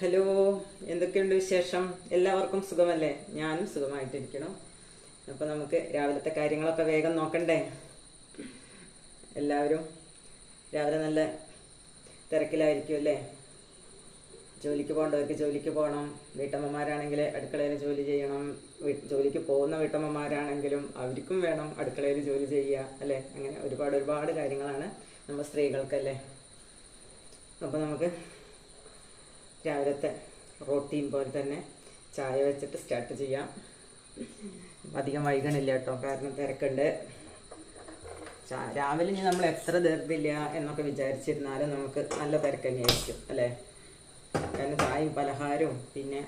Hello എന്തൊക്കെയുണ്ട് വിശേഷം? എല്ലാവർക്കും സുഖമല്ലേ? ഞാനും സുഖമായിട്ടിരിക്കണം. അപ്പോൾ നമുക്ക് രാവിലത്തെ കാര്യങ്ങളൊക്കെ വേഗം നോക്കണ്ടേ? എല്ലാവരും രാവിലെ നല്ല തിരക്കിലായിരിക്കും അല്ലേ? ജോലിക്ക് പോകേണ്ടവർക്ക് ജോലിക്ക് പോകണം. വീട്ടമ്മമാരാണെങ്കിൽ അടുക്കളയിൽ ജോലി ചെയ്യണം. ജോലിക്ക് പോകുന്ന വീട്ടമ്മമാരാണെങ്കിലും അവർക്കും വേണം അടുക്കളയിൽ ജോലി ചെയ്യുക അല്ലേ? അങ്ങനെ ഒരുപാട് ഒരുപാട് കാര്യങ്ങളാണ് നമ്മൾ സ്ത്രീകൾക്കല്ലേ? അപ്പോൾ നമുക്ക് രാവിലത്തെ റൊട്ടീൻ പോലെ തന്നെ ചായ വെച്ചിട്ട് സ്റ്റാർട്ട് ചെയ്യാം. അധികം വൈകണില്ല കേട്ടോ കാരണം തിരക്കുണ്ട്. രാവിലെ ഇനി നമ്മൾ എത്ര ധൃതില്ല എന്നൊക്കെ വിചാരിച്ചിരുന്നാലും നമുക്ക് നല്ല തിരക്ക് തന്നെയായിരിക്കും അല്ലേ? കാരണം ചായയും പലഹാരവും പിന്നെ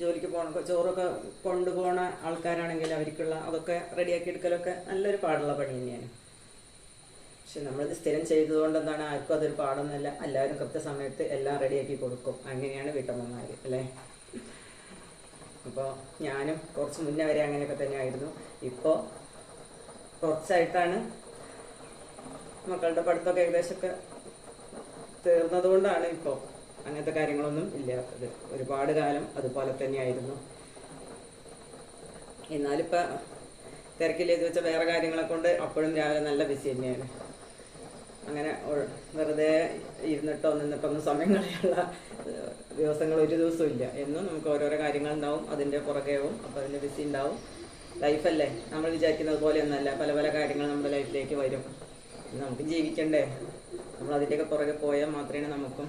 ജോലിക്ക് പോകണ ചോറൊക്കെ കൊണ്ടുപോകണ ആൾക്കാരാണെങ്കിൽ അവർക്കുള്ള അതൊക്കെ റെഡിയാക്കി എടുക്കലൊക്കെ നല്ലൊരു പാടുള്ള പണി തന്നെയാണ്. പക്ഷെ നമ്മളിത് സ്ഥിരം ചെയ്തതുകൊണ്ട് എന്താണ് ആർക്കും അതൊരു പാടൊന്നുമല്ല. എല്ലാവരും കൃത്യസമയത്ത് എല്ലാം റെഡിയാക്കി കൊടുക്കും. അങ്ങനെയാണ് വീട്ടമ്മമാർ അല്ലേ? അപ്പോൾ ഞാനും കുറച്ച് മുന്നേ വരെ അങ്ങനെയൊക്കെ തന്നെയായിരുന്നു. ഇപ്പോൾ കുറച്ചായിട്ടാണ് മക്കളുടെ പഠിത്തമൊക്കെ ഏകദേശമൊക്കെ തീർന്നതുകൊണ്ടാണ് ഇപ്പോൾ അങ്ങനത്തെ കാര്യങ്ങളൊന്നും ഇല്ലാത്തത്. ഒരുപാട് കാലം അതുപോലെ തന്നെയായിരുന്നു. എന്നാലിപ്പോൾ തിരക്കില്ലേന്ന് വെച്ചാൽ വേറെ കാര്യങ്ങളെ കൊണ്ട് അപ്പോഴും രാവിലെ നല്ല ബിസി തന്നെയാണ്. അങ്ങനെ വെറുതെ ഇരുന്നിട്ടോ നിന്നിട്ടോ ഒന്നും സമയം ദിവസങ്ങൾ ഒരു ദിവസവും ഇല്ല. എന്നും നമുക്ക് ഓരോരോ കാര്യങ്ങൾ ഉണ്ടാവും അതിന്റെ പുറകെയാവും അപ്പോൾ അതിന്റെ ബിസി ഉണ്ടാവും. ലൈഫല്ലേ നമ്മൾ വിചാരിക്കുന്നത് പോലെ ഒന്നല്ല പല പല കാര്യങ്ങൾ നമ്മുടെ ലൈഫിലേക്ക് വരും. നമുക്ക് ജീവിക്കണ്ടേ? നമ്മൾ അതിന്റെയൊക്കെ പുറകെ പോയാൽ മാത്രമേ നമുക്കും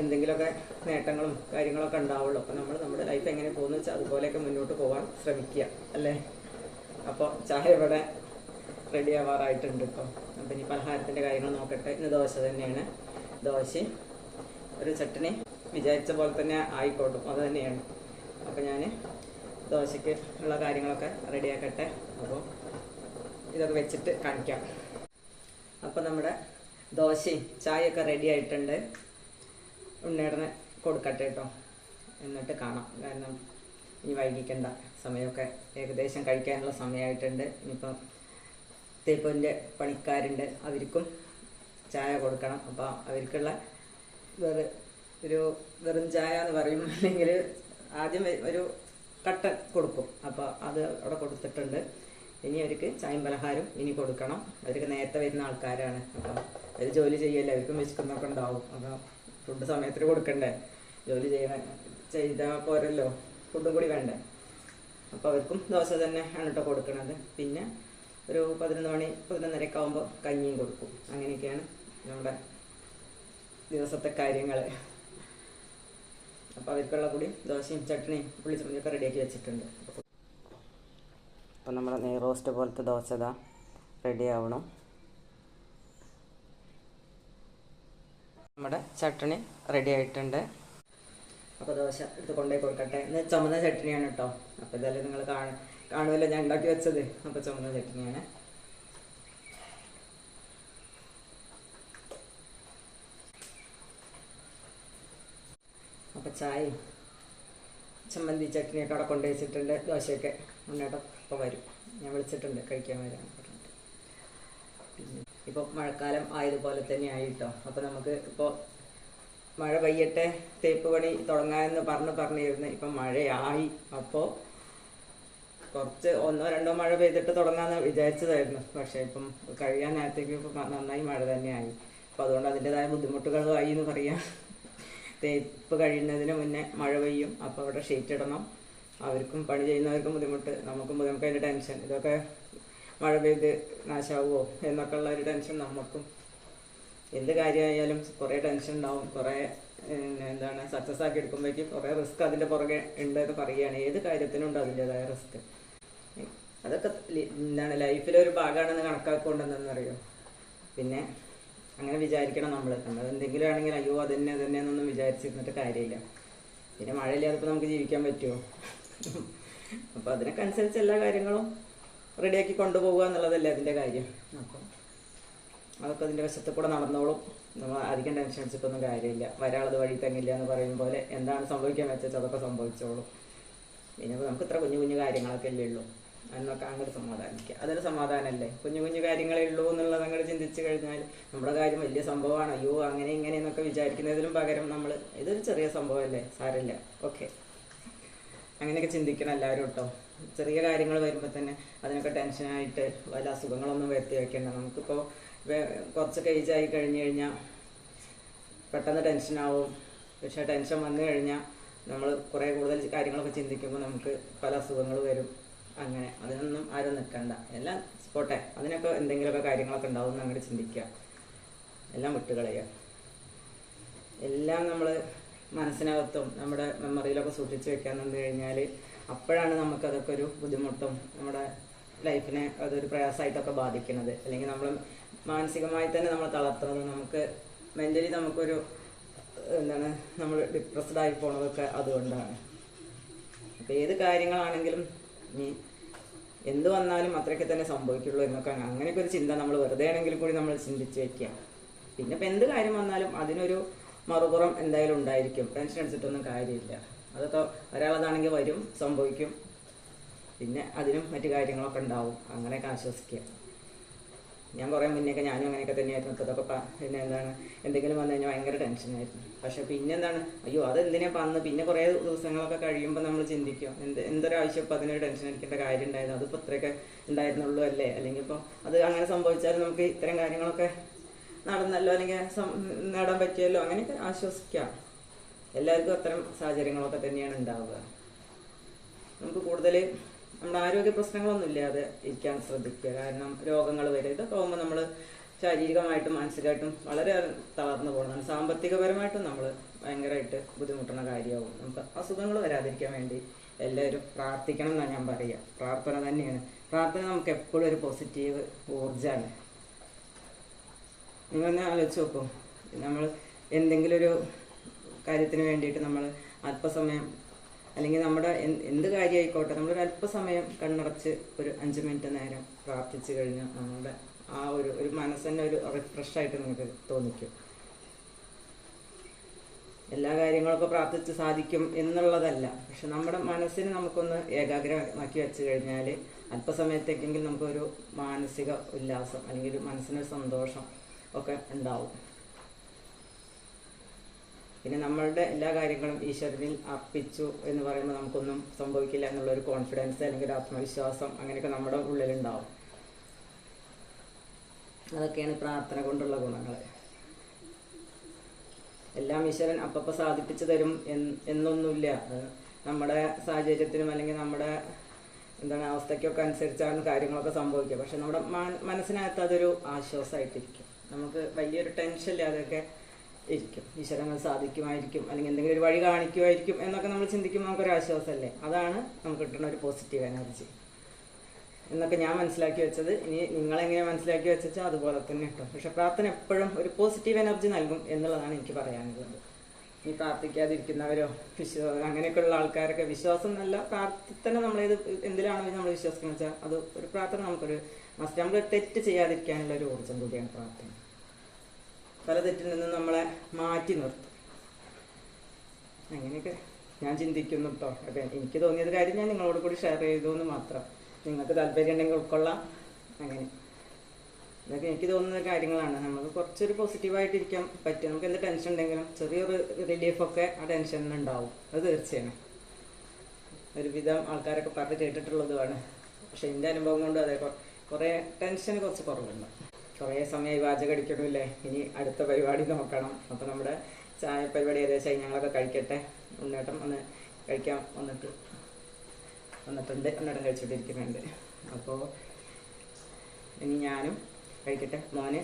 എന്തെങ്കിലുമൊക്കെ നേട്ടങ്ങളും കാര്യങ്ങളൊക്കെ ഉണ്ടാവുള്ളൂ. അപ്പോൾ നമ്മൾ നമ്മുടെ ലൈഫ് എങ്ങനെ പോകുന്നു വെച്ചാൽ അതുപോലെയൊക്കെ മുന്നോട്ട് പോകാൻ ശ്രമിക്കുക. അല്ലേ? അപ്പോൾ ചായ ഇവിടെ റെഡി ആവാറായിട്ടുണ്ട് കേട്ടോ അപ്പം ഇനി പലഹാരത്തിന്റെ കാര്യങ്ങൾ നോക്കട്ടെ. ഇന്ന് ദോശ തന്നെയാണ്. ദോശയും ഒരു ചട്ടണി വിചാരിച്ച പോലെ തന്നെ ആയിക്കോട്ടും. അത് തന്നെയാണ്. അപ്പോൾ ഞാൻ ദോശയ്ക്ക് ഉള്ള കാര്യങ്ങളൊക്കെ റെഡിയാക്കട്ടെ. അപ്പോൾ ഇതൊക്കെ വെച്ചിട്ട് കാണിക്കാം. അപ്പോൾ നമ്മുടെ ദോശയും ചായയൊക്കെ റെഡി ആയിട്ടുണ്ട് ഉണ്ണേടനെ കൊടുക്കട്ടെ കേട്ടോ എന്നിട്ട് കാണാം. കാരണം ഇനി വൈകിക്കേണ്ട സമയമൊക്കെ ഏകദേശം കഴിക്കാനുള്ള സമയമായിട്ടുണ്ട്. ഇനിയിപ്പം തേപ്പിന്റെ പണിക്കാരുണ്ട് അവർക്കും ചായ കൊടുക്കണം. അപ്പോൾ അവർക്കുള്ള വെറു ഒരു വെറും ചായ എന്ന് പറയും അല്ലെങ്കിൽ ആദ്യം ഒരു കട്ട കൊടുക്കും. അപ്പോൾ അത് അവിടെ കൊടുത്തിട്ടുണ്ട്. ഇനി അവർക്ക് ചായയും പലഹാരം ഇനി കൊടുക്കണം. അവർക്ക് നേരത്തെ വരുന്ന ആൾക്കാരാണ്. അപ്പോൾ അവർ ജോലി ചെയ്യല്ലേ? അവർക്കും വിശക്കുന്നൊക്കെ ഉണ്ടാവും. അപ്പോൾ ഫുഡ് സമയത്തിന് കൊടുക്കണ്ടേ? ജോലി ചെയ്യണ ചെയ്താൽ പോരല്ലോ? ഫുഡും കൂടി വേണ്ടേ? അപ്പോൾ അവർക്കും ദോശ തന്നെ ആണ് കേട്ടോ കൊടുക്കണത്. പിന്നെ ഒരു പതിനൊന്ന് മണി പതിനൊന്നരയൊക്കെ ആകുമ്പോൾ കഞ്ഞിയും കൊടുക്കും. അങ്ങനെയൊക്കെയാണ് നമ്മുടെ ദിവസത്തെ കാര്യങ്ങൾ അപ്പോൾ അവർക്കുള്ള കൂടി ദോശയും ചട്നിയും പുളിച്ചമ്മയൊക്കെ റെഡിയാക്കി വെച്ചിട്ടുണ്ട്. അപ്പോൾ നമ്മുടെ നെയ് റോസ്റ്റ് പോലത്തെ ദോശ ഇതാ റെഡി ആവണം. നമ്മുടെ ചട്ടണി റെഡി ആയിട്ടുണ്ട്. അപ്പോൾ ദോശ എടുത്ത് കൊണ്ടുപോയി കൊടുക്കട്ടെ. ഇന്ന് ചുമന്ന ചട്നിയാണ് കേട്ടോ അപ്പോൾ ഇതെല്ലാം നിങ്ങൾ കാണും. കാണുമല്ലോ ഞാൻ ഉണ്ടാക്കി വെച്ചത്? അപ്പോൾ ചുമന്ന ചട്നിയാണ് അപ്പോൾ ചായ ചമ്മന്തി ചട്നിയൊക്കെ അവിടെ കൊണ്ടു വെച്ചിട്ടുണ്ട്. ദോശയൊക്കെ മുന്നേട്ടം ഇപ്പോൾ വരും. ഞാൻ വിളിച്ചിട്ടുണ്ട് കഴിക്കാൻ വരാൻ ഇപ്പോൾ മഴക്കാലം ആയതുപോലെ തന്നെ ആയിട്ടോ. അപ്പോൾ നമുക്ക് ഇപ്പോൾ മഴ പെയ്യട്ടെ തേപ്പ് പണി തുടങ്ങാമെന്ന് പറഞ്ഞ് പറഞ്ഞിരുന്നു ഇപ്പം മഴയായി. അപ്പോൾ കുറച്ച് ഒന്നോ രണ്ടോ മഴ പെയ്തിട്ട് തുടങ്ങാമെന്ന് വിചാരിച്ചതായിരുന്നു. പക്ഷേ ഇപ്പം കഴിയാൻ നേരത്തേക്ക് ഇപ്പം നന്നായി മഴ തന്നെയായി. അപ്പോൾ അതുകൊണ്ട് അതിന്റെതായ ബുദ്ധിമുട്ടുകളുമായി എന്ന് പറയാം. തേപ്പ് കഴിയുന്നതിന് മുന്നേ മഴ പെയ്യും. അപ്പോൾ അവിടെ ഷീറ്റ് ഇടണം. അവർക്കും പണി ചെയ്യുന്നവർക്കും ബുദ്ധിമുട്ട്. നമുക്കും ബുദ്ധിമുട്ട്. അതിന്റെ ടെൻഷൻ. ഇതൊക്കെ മഴ പെയ്ത് നാശാവുമോ എന്നൊക്കെ ഉള്ള ഒരു ടെൻഷൻ നമുക്കും എന്ത് കാര്യമായാലും കുറേ ടെൻഷൻ ഉണ്ടാവും. കുറേ എന്താണ് സക്സസ് ആക്കി എടുക്കുമ്പോഴേക്കും കുറേ റിസ്ക് അതിന്റെ പുറകെ ഉണ്ട് എന്ന് പറയുകയാണ്. ഏത് കാര്യത്തിനും ഉണ്ട് അതിന്റെതായ റിസ്ക് അതൊക്കെ എന്താണ് ലൈഫിലെ ഒരു ഭാഗമാണെന്ന് കണക്കാക്കൊണ്ടെന്നറിയോ പിന്നെ അങ്ങനെ വിചാരിക്കണം നമ്മൾ നമ്മൾ എന്തെങ്കിലും ആണെങ്കിൽ അയ്യോ അതന്നെ തന്നെ എന്നൊന്നും വിചാരിച്ചിരുന്നിട്ട് കാര്യമില്ല. പിന്നെ മഴയില്ലാതെ ഇപ്പോൾ നമുക്ക് ജീവിക്കാൻ പറ്റുമോ അപ്പോൾ അതിനൊക്കെ അനുസരിച്ച് എല്ലാ കാര്യങ്ങളും റെഡിയാക്കി കൊണ്ടുപോകുക എന്നുള്ളതല്ലേ അതിന്റെ കാര്യം. അപ്പം അതൊക്കെ അതിന്റെ വശത്ത് കൂടെ നടന്നോളും. നമ്മൾ അധികം ടെൻഷൻ അടിച്ചിട്ടൊന്നും കാര്യമില്ല. വരാളത് വഴി തങ്ങില്ല എന്ന് പറയും പോലെ എന്താണ് സംഭവിക്കാൻ വെച്ചാൽ അതൊക്കെ സംഭവിച്ചോളും. പിന്നെ നമുക്ക് ഇത്ര കുഞ്ഞു കുഞ്ഞു കാര്യങ്ങളൊക്കെ അല്ലേ ഉള്ളൂ. എന്നൊക്കെ അങ്ങോട്ട് സമാധാനിക്കുക. അതൊരു സമാധാനമല്ലേ കുഞ്ഞു കുഞ്ഞു കാര്യങ്ങളേ ഉള്ളൂ എന്നുള്ളത് അങ്ങോട്ട് ചിന്തിച്ചു കഴിഞ്ഞാൽ നമ്മുടെ കാര്യം വലിയ സംഭവമാണ്. അയ്യോ അങ്ങനെ ഇങ്ങനെ എന്നൊക്കെ വിചാരിക്കുന്നതിലും പകരം നമ്മൾ ഇതൊരു ചെറിയ സംഭവമല്ലേ? സാരമില്ല. ഓക്കെ. അങ്ങനെയൊക്കെ ചിന്തിക്കണം എല്ലാവരും കേട്ടോ. ചെറിയ കാര്യങ്ങൾ വരുമ്പോൾ തന്നെ അതിനൊക്കെ ടെൻഷനായിട്ട് വല്ല അസുഖങ്ങളൊന്നും വരുത്തി വയ്ക്കേണ്ട നമുക്കിപ്പോൾ കുറച്ചൊക്കെ ഏജായി കഴിഞ്ഞ് കഴിഞ്ഞാൽ പെട്ടെന്ന് ടെൻഷനാവും. പക്ഷേ ടെൻഷൻ വന്നു കഴിഞ്ഞാൽ നമ്മൾ കുറേ കൂടുതൽ കാര്യങ്ങളൊക്കെ ചിന്തിക്കുമ്പോൾ നമുക്ക് പല അസുഖങ്ങൾ വരും. അങ്ങനെ അതിനൊന്നും ആരും നിൽക്കണ്ട. എല്ലാം പോട്ടെ. അതിനൊക്കെ എന്തെങ്കിലുമൊക്കെ കാര്യങ്ങളൊക്കെ ഉണ്ടാവും എന്ന് അങ്ങോട്ട് ചിന്തിക്കുക. എല്ലാം വിട്ടുകളയുക. എല്ലാം നമ്മൾ മനസ്സിനകത്തും നമ്മുടെ മെമ്മറിയിലൊക്കെ സൂക്ഷിച്ച് വെക്കാൻ നിന്ന് കഴിഞ്ഞാൽ അപ്പോഴാണ് നമുക്കതൊക്കെ ഒരു ബുദ്ധിമുട്ടും നമ്മുടെ ലൈഫിനെ അതൊരു പ്രയാസമായിട്ടൊക്കെ ബാധിക്കുന്നത്. അല്ലെങ്കിൽ നമ്മൾ മാനസികമായി തന്നെ നമ്മൾ തളർത്തുന്നത് നമുക്ക് മെന്റലി നമുക്കൊരു എന്താണ് നമ്മൾ ഡിപ്രസ്ഡ് ആയി പോണതൊക്കെ അതുകൊണ്ടാണ്. അപ്പോൾ ഏത് കാര്യങ്ങളാണെങ്കിലും ഇനി എന്ത് വന്നാലും അത്രയ്ക്ക് തന്നെ സംഭവിക്കുള്ളൂ എന്നൊക്കെ അങ്ങനെയൊക്കെ ഒരു ചിന്ത നമ്മൾ വെറുതെ ആണെങ്കിൽ കൂടി നമ്മൾ ചിന്തിച്ച് വെക്കുക. പിന്നെ ഇപ്പം എന്ത് കാര്യം വന്നാലും അതിനൊരു മറുപുറം എന്തായാലും ഉണ്ടായിരിക്കും. ടെൻഷൻ അടിച്ചിട്ടൊന്നും കാര്യമില്ല. അതൊക്കെ ഒരാളതാണെങ്കിൽ വരും സംഭവിക്കും. പിന്നെ അതിനും മറ്റു കാര്യങ്ങളൊക്കെ ഉണ്ടാവും. അങ്ങനെയൊക്കെ ആശ്വസിക്കുക. ഞാൻ കുറേ മുന്നേക്കെ ഞാനും അങ്ങനെയൊക്കെ തന്നെയായിരുന്നു. ഇതൊക്കെ പിന്നെ എന്താണ് എന്തെങ്കിലും വന്നു കഴിഞ്ഞാൽ ഭയങ്കര ടെൻഷനായിരുന്നു പക്ഷേ പിന്നെ എന്താണ് അയ്യോ അതെന്തിനാ പന്ന്? പിന്നെ കുറേ ദിവസങ്ങളൊക്കെ കഴിയുമ്പോൾ നമ്മൾ ചിന്തിക്കും എന്ത് എന്തൊരാവശ്യം ഇപ്പോൾ അതിനൊരു ടെൻഷൻ അടിക്കേണ്ട കാര്യം ഉണ്ടായിരുന്നു അതിപ്പോൾ ഇത്രയൊക്കെ ഉണ്ടായിരുന്നുള്ളൂ അല്ലേ? അല്ലെങ്കിൽ ഇപ്പോൾ അത് അങ്ങനെ സംഭവിച്ചാൽ നമുക്ക് ഇത്തരം കാര്യങ്ങളൊക്കെ നടന്നല്ലോ അല്ലെങ്കിൽ നേടാൻ പറ്റിയല്ലോ അങ്ങനെയൊക്കെ ആശ്വസിക്കാം. എല്ലാവർക്കും അത്തരം സാഹചര്യങ്ങളൊക്കെ തന്നെയാണ് ഉണ്ടാവുക. നമുക്ക് കൂടുതൽ നമ്മുടെ ആരോഗ്യ പ്രശ്നങ്ങളൊന്നും ഇല്ലാതെ ഇരിക്കാൻ ശ്രദ്ധിക്കുക. കാരണം രോഗങ്ങൾ വരെ. ഇതൊക്കെ ആകുമ്പോൾ നമ്മൾ ശാരീരികമായിട്ടും മാനസികമായിട്ടും വളരെ തളർന്നു പോകുന്നതാണ് സാമ്പത്തികപരമായിട്ടും നമ്മൾ ഭയങ്കരമായിട്ട് ബുദ്ധിമുട്ടുന്ന കാര്യമാവും. നമുക്ക് അസുഖങ്ങൾ വരാതിരിക്കാൻ വേണ്ടി എല്ലാവരും പ്രാർത്ഥിക്കണം എന്നാണ് ഞാൻ പറയുക പ്രാർത്ഥന തന്നെയാണ്. പ്രാർത്ഥന നമുക്ക് എപ്പോഴും ഒരു പോസിറ്റീവ് ഊർജമാണ് നിങ്ങളൊന്ന് ആലോചിച്ച് നോക്കും. നമ്മൾ എന്തെങ്കിലും ഒരു കാര്യത്തിന് വേണ്ടിയിട്ട് നമ്മൾ അല്പസമയം അല്ലെങ്കിൽ നമ്മുടെ എന്ത് കാര്യമായിക്കോട്ടെ നമ്മളൊരു അല്പസമയം കണ്ണടച്ച് ഒരു അഞ്ച് മിനിറ്റ് നേരം പ്രാർത്ഥിച്ചു കഴിഞ്ഞാൽ നമ്മുടെ ആ ഒരു ഒരു മനസ്സിനെ ഒരു റിഫ്രഷ് ആയിട്ട് നിങ്ങൾക്ക് തോന്നിക്കും. എല്ലാ കാര്യങ്ങളൊക്കെ പ്രാർത്ഥിച്ച് സാധിക്കും എന്നുള്ളതല്ല. പക്ഷെ നമ്മുടെ മനസ്സിനെ നമുക്കൊന്ന് ഏകാഗ്രമാക്കി വെച്ച് കഴിഞ്ഞാൽ അല്പസമയത്തേക്കെങ്കിലും നമുക്കൊരു മാനസിക ഉല്ലാസം അല്ലെങ്കിൽ ഒരു മനസ്സിനൊരു സന്തോഷം ഒക്കെ ഉണ്ടാവും. പിന്നെ നമ്മളുടെ എല്ലാ കാര്യങ്ങളും ഈശ്വരനിൽ അർപ്പിച്ചു എന്ന് പറയുമ്പോൾ നമുക്കൊന്നും സംഭവിക്കില്ല എന്നുള്ള ഒരു കോൺഫിഡൻസ് അല്ലെങ്കിൽ ആത്മവിശ്വാസം അങ്ങനെയൊക്കെ നമ്മുടെ ഉള്ളിലുണ്ടാവും. അതൊക്കെയാണ് പ്രാർത്ഥന കൊണ്ടുള്ള ഗുണങ്ങൾ. എല്ലാം ഈശ്വരൻ അപ്പപ്പോൾ സാധിപ്പിച്ചു തരും എന്നൊന്നുമില്ല. നമ്മുടെ സാഹചര്യത്തിനും അല്ലെങ്കിൽ നമ്മുടെ എന്താണ് അവസ്ഥയ്ക്കൊക്കെ അനുസരിച്ചാണ് കാര്യങ്ങളൊക്കെ സംഭവിക്കുക. പക്ഷെ നമ്മുടെ മനസ്സിനകത്ത് അതൊരു ആശ്വാസമായിട്ടിരിക്കും. നമുക്ക് വലിയൊരു ടെൻഷൻ ഇല്ലാതെയൊക്കെ ഇരിക്കും. ഈശ്വരങ്ങൾ സാധിക്കുമായിരിക്കും. അല്ലെങ്കിൽ എന്തെങ്കിലും ഒരു വഴി കാണിക്കുമായിരിക്കും എന്നൊക്കെ നമ്മൾ ചിന്തിക്കുമ്പോൾ നമുക്കൊരു ആശ്വാസമല്ലേ അതാണ് നമുക്ക് കിട്ടുന്ന ഒരു പോസിറ്റീവ് എനർജി എന്നൊക്കെ ഞാൻ മനസ്സിലാക്കി വെച്ചത്. ഇനി നിങ്ങളെങ്ങനെ മനസ്സിലാക്കി വെച്ചാൽ അതുപോലെ തന്നെ കിട്ടും. പക്ഷെ പ്രാർത്ഥന എപ്പോഴും ഒരു പോസിറ്റീവ് എനർജി നൽകും എന്നുള്ളതാണ് എനിക്ക് പറയാനുള്ളത്. ഇനി പ്രാർത്ഥിക്കാതിരിക്കുന്നവരോ വിശ്വാസം അങ്ങനെയൊക്കെയുള്ള ആൾക്കാരൊക്കെ വിശ്വാസം എന്നല്ല പ്രാർത്ഥന നമ്മളേത് എന്തിലാണെങ്കിലും നമ്മൾ വിശ്വസിക്കുന്നത് വെച്ചാൽ അത് ഒരു പ്രാർത്ഥന നമുക്കൊരു മസ്റ്റ് നമ്മൾ തെറ്റ് ചെയ്യാതിരിക്കാനുള്ള ഒരു ഊർജം കൂടിയാണ് പ്രാർത്ഥന. പല തെറ്റിൽ നിന്നും നമ്മളെ മാറ്റി നിർത്തും. അങ്ങനെയൊക്കെ ഞാൻ ചിന്തിക്കുന്നു കേട്ടോ അപ്പം എനിക്ക് തോന്നിയത് കാര്യം ഞാൻ നിങ്ങളോട് കൂടി ഷെയർ ചെയ്തു എന്ന് മാത്രം. നിങ്ങൾക്ക് താല്പര്യം ഉണ്ടെങ്കിൽ ഉൾക്കൊള്ളാം. അങ്ങനെ. ഇതൊക്കെ എനിക്ക് തോന്നുന്ന കാര്യങ്ങളാണ്. നമുക്ക് കുറച്ചൊരു പോസിറ്റീവായിട്ട് ഇരിക്കാൻ പറ്റും നമുക്ക് എന്ത് ടെൻഷൻ ഉണ്ടെങ്കിലും ചെറിയൊരു റിലീഫൊക്കെ ആ ടെൻഷനിൽ ഉണ്ടാവും. അത് തീർച്ചയാണ്. ഒരുവിധം ആൾക്കാരൊക്കെ പറഞ്ഞ് കേട്ടിട്ടുള്ളതുമാണ്. പക്ഷെ എന്റെ അനുഭവം കൊണ്ട് അതെ കുറേ ടെൻഷന് കുറച്ച് കുറവുണ്ട്. കുറേ സമയമായി പാചകം അടിക്കണമില്ലേ? ഇനി അടുത്ത പരിപാടി നോക്കണം. അപ്പോൾ നമ്മുടെ ചായ പരിപാടി ഏകദേശം ഞങ്ങളൊക്കെ കഴിക്കട്ടെ. ഉണ്ണേട്ടം ഒന്ന് കഴിക്കാൻ വന്നിട്ട് വന്നിട്ടുണ്ട്. ഉണ്ണേട്ടം കഴിച്ചിട്ടിരിക്കുന്നുണ്ട് അപ്പോൾ ഇനി ഞാനും കഴിക്കട്ടെ. മോന്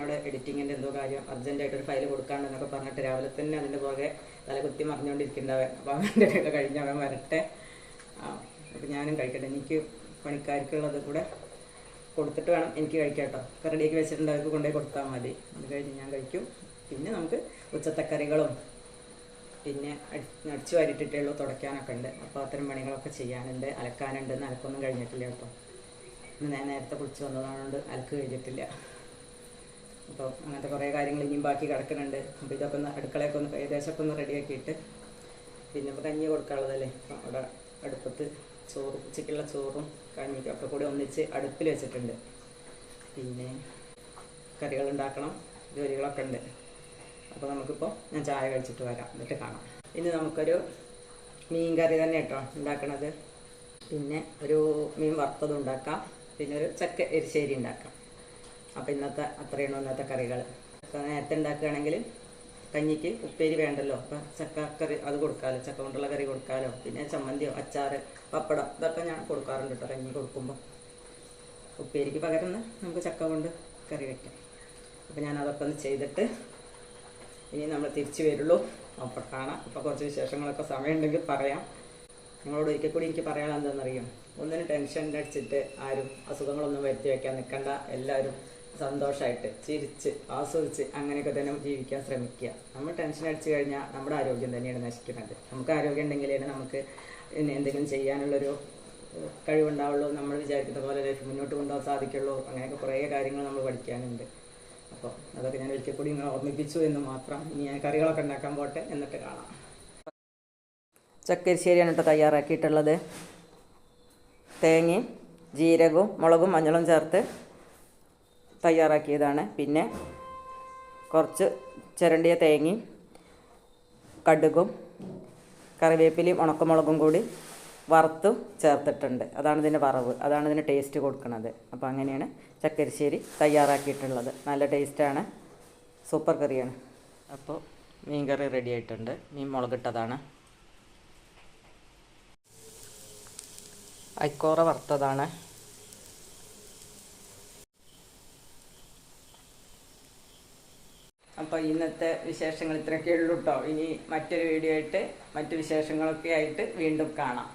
അവിടെ എഡിറ്റിങ്ങിന്റെ എന്തോ കാര്യം അർജന്റായിട്ടൊരു ഫയൽ കൊടുക്കാണ്ടെന്നൊക്കെ പറഞ്ഞിട്ട് രാവിലെ തന്നെ അതിന്റെ പുറകെ തലകുത്തി മറിഞ്ഞുകൊണ്ടിരിക്കേണ്ടവൻ അപ്പോൾ അവന്റെ ഒക്കെ കഴിഞ്ഞവൻ വരട്ടെ. അപ്പം ഞാനും കഴിക്കട്ടെ. എനിക്ക് പണിക്കാർക്കുള്ളത് കൂടെ കൊടുത്തിട്ട് വേണം എനിക്ക് കഴിക്കാം കേട്ടോ. കറിയിലേക്ക് വെച്ചിട്ടുണ്ട് അവർക്ക് കൊണ്ടുപോയി കൊടുത്താൽ മതി. അത് കഴിഞ്ഞ് ഞാൻ കഴിക്കും. പിന്നെ നമുക്ക് ഉച്ചത്തക്കറികളും പിന്നെ അടിച്ചു അടിച്ചു വാരിട്ടിട്ടുള്ളൂ തുടയ്ക്കാനൊക്കെ ഉണ്ട്. അപ്പോൾ അത്തരം പണികളൊക്കെ ചെയ്യാനുണ്ട് അലക്കാനുണ്ട്. അലക്കൊന്നും കഴിഞ്ഞിട്ടില്ല കേട്ടോ. ഞാൻ നേരത്തെ കുളിച്ച് വന്നതുകൊണ്ട് അലക്ക് കഴിഞ്ഞിട്ടില്ല. അപ്പോൾ അങ്ങനത്തെ കുറേ കാര്യങ്ങൾ ഇനിയും ബാക്കി കിടക്കുന്നുണ്ട്. അപ്പോൾ ഇതൊക്കെ ഒന്ന് അടുക്കളയൊക്കെ ഒന്ന് ഏകദേശമൊക്കെ ഒന്ന് റെഡിയാക്കിയിട്ട് പിന്നെ ഇപ്പോൾ കഞ്ഞി കൊടുക്കാനുള്ളതല്ലേ? അപ്പോൾ അവിടെ അടുപ്പത്ത് ചോറ് ഉച്ചയ്ക്കുള്ള ചോറും കഞ്ഞിക്കും ഒക്കെ കൂടി ഒന്നിച്ച് അടുപ്പിൽ വെച്ചിട്ടുണ്ട്. പിന്നെ കറികൾ ഉണ്ടാക്കണം ജോലികളൊക്കെ ഉണ്ട്. അപ്പോൾ നമുക്കിപ്പോൾ ഞാൻ ചായ കഴിച്ചിട്ട് വരാം. എന്നിട്ട് കാണാം. ഇനി നമുക്കൊരു മീൻ കറി തന്നെ കേട്ടോ ഉണ്ടാക്കണത്. പിന്നെ ഒരു മീൻ വറുത്തത് ഉണ്ടാക്കാം. പിന്നെ ഒരു ചക്ക എരിശ്ശേരി ഉണ്ടാക്കാം. അപ്പോൾ ഇന്നത്തെ അത്രയാണ് ഇന്നത്തെ കറികൾ നേരത്തെ ഉണ്ടാക്കുകയാണെങ്കിൽ കഞ്ഞിക്ക് ഉപ്പേരി വേണ്ടല്ലോ. അപ്പം ചക്കക്കറി അത് കൊടുക്കാമല്ലോ ചക്ക കൊണ്ടുള്ള കറി കൊടുക്കാമല്ലോ പിന്നെ ചമ്മന്തിയോ അച്ചാറ് പപ്പടം ഇതൊക്കെ ഞാൻ കൊടുക്കാറുണ്ട് കേട്ടോ കഞ്ഞി കൊടുക്കുമ്പോൾ ഉപ്പേരിക്ക് പകരം നമുക്ക് ചക്ക കൊണ്ട് കറി വയ്ക്കാം അപ്പോൾ ഞാൻ അതൊക്കെ ഒന്ന് ചെയ്തിട്ട് ഇനി നമ്മൾ തിരിച്ചു വരുള്ളൂ. അപ്പോൾ കാണാം. അപ്പോൾ കുറച്ച് വിശേഷങ്ങളൊക്കെ സമയമുണ്ടെങ്കിൽ പറയാം. നിങ്ങളോട് ഒരിക്കൽ കൂടി എനിക്ക് പറയാൻ എന്താണെന്നറിയാം? ഒന്നിനും ടെൻഷൻ അടിച്ചിട്ട് ആരും അസുഖങ്ങളൊന്നും വരുത്തി വയ്ക്കാൻ നിൽക്കണ്ട. എല്ലാവരും സന്തോഷമായിട്ട് ചിരിച്ച് ആസ്വദിച്ച് അങ്ങനെയൊക്കെ തന്നെ ജീവിക്കാൻ ശ്രമിക്കുക. നമ്മൾ ടെൻഷൻ അടിച്ചു കഴിഞ്ഞാൽ നമ്മുടെ ആരോഗ്യം തന്നെയാണ് നശിക്കുന്നത്. നമുക്ക് ആരോഗ്യം ഉണ്ടെങ്കിലേ നമുക്ക് എന്തെങ്കിലും ചെയ്യാനുള്ളൊരു കഴിവുണ്ടാവുള്ളൂ. നമ്മൾ വിചാരിക്കുന്ന പോലെ ലൈഫ് മുന്നോട്ട് കൊണ്ടുപോകാൻ സാധിക്കുള്ളൂ. അങ്ങനെയൊക്കെ കുറേ കാര്യങ്ങൾ നമ്മൾ പഠിക്കാനുണ്ട്. അപ്പോൾ അതൊക്കെ ഞാൻ ഒരിക്കൽ കൂടി നിങ്ങളെ ഓർമ്മിപ്പിച്ചു എന്ന് മാത്രം ഇനി ഞാൻ കറികളൊക്കെ ഉണ്ടാക്കാൻ പോട്ടെ എന്നിട്ട് കാണാം. ചക്കരിശ്ശേരിയാണ് കേട്ടോ തയ്യാറാക്കിയിട്ടുള്ളത്. തേങ്ങയും ജീരകവും മുളകും മഞ്ഞളും ചേർത്ത് തയ്യാറാക്കിയതാണ്. പിന്നെ കുറച്ച് ചിരണ്ടിയ തേങ്ങയും കടുകും കറിവേപ്പിലയും ഉണക്കമുളകും കൂടി വറുത്ത് ചേർത്തിട്ടുണ്ട്. അതാണ് ഇതിന്റെ വറവ്. അതാണ് ഇതിന് ടേസ്റ്റ് കൊടുക്കുന്നത് അപ്പോൾ അങ്ങനെയാണ് ചക്കരിശ്ശേരി തയ്യാറാക്കിയിട്ടുള്ളത്. നല്ല ടേസ്റ്റാണ് സൂപ്പർ കറിയാണ്. അപ്പോൾ മീൻ കറി റെഡി ആയിട്ടുണ്ട്. മീൻ മുളകിട്ടതാണ്. ഐക്കോറ വറുത്തതാണ്. അപ്പോൾ ഇന്നത്തെ വിശേഷങ്ങൾ ഇത്രയൊക്കെ ഉള്ളൂ കേട്ടോ ഇനി മറ്റൊരു വീഡിയോ ആയിട്ട് മറ്റു വിശേഷങ്ങളൊക്കെ ആയിട്ട് വീണ്ടും കാണാം.